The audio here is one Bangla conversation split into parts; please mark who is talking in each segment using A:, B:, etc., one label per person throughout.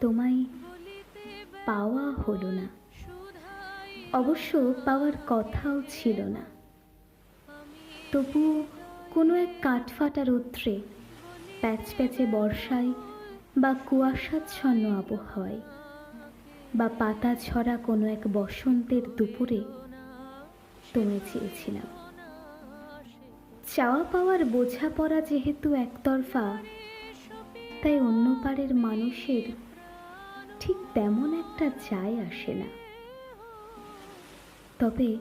A: তোমায় পাওয়া হলো না। অবশ্য পাওয়ার কথাও ছিল না। তবু কোনো এক কাঠফাটা রৌদ্রে প্যাচ প্যাচে বর্ষায় বা কুয়াশাচ্ছন্ন আবহাওয়ায় বা পাতা ছড়া কোনো এক বসন্তের দুপুরে তোমায় চেয়েছিলাম। চাওয়া পাওয়ার বোঝাপড়া যেহেতু একতরফা তাই অন্য পাড়ের মানুষের ঠিক তেমন একটা যায় আসে না। তবে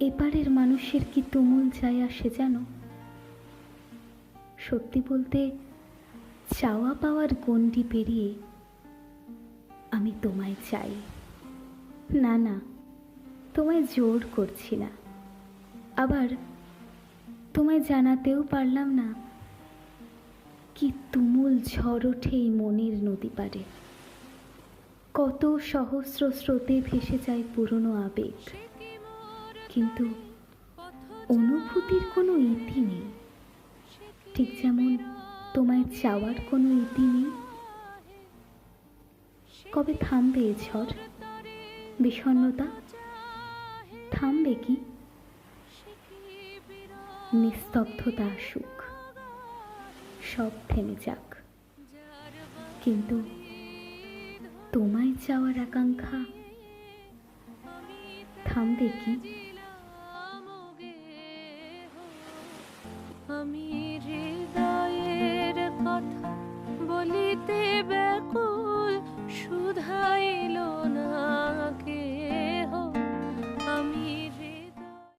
A: এপারের মানুষের কি তুমুল যায় আসে জানো? সত্যি বলতে চাওয়া পাওয়ার গণ্ডি পেরিয়ে আমি তোমায় চাই। না না, তোমায় জোর করছি না। আবার তোমায় জানাতেও পারলাম না কি তুমুল ঝড় ওঠে এই মনের নদী পারে কত সহস্র স্রোতে ভেসে যায় পুরনো আবেগ। কিন্তু অনুভূতির কোনো ইতি নেই। ঠিক যেমন তোমায় চাওয়ার কোনো ইতি নেই। কবে থামবে এ ঝড়?
B: তরে
A: বিষণ্ণতা? থামবে কি? নিস্তব্ধতা আসুক। সব থেমে যাক। কিন্তু তোমায় চাওয়ার আকাঙ্ক্ষা থামবে কি?
B: আমি